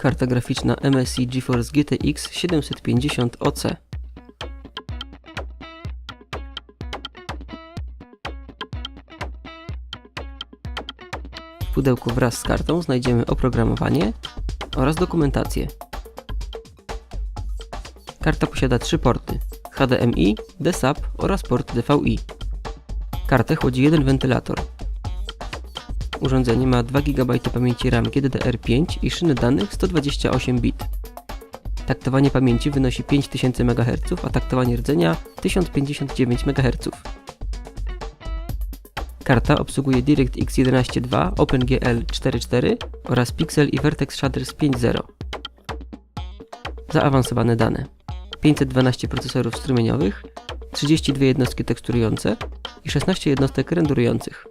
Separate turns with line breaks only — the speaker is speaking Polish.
Karta graficzna MSI GeForce GTX 750 OC. W pudełku wraz z kartą znajdziemy oprogramowanie oraz dokumentację. Karta posiada trzy porty HDMI, DSAP oraz port DVI. Kartę chłodzi jeden wentylator. Urządzenie ma 2 GB pamięci RAM GDDR5 i szyny danych 128 bit. Taktowanie pamięci wynosi 5000 MHz, a taktowanie rdzenia 1059 MHz. Karta obsługuje DirectX 11.2, OpenGL 4.4 oraz Pixel i Vertex Shaders 5.0. Zaawansowane dane. 512 procesorów strumieniowych, 32 jednostki teksturujące i 16 jednostek renderujących.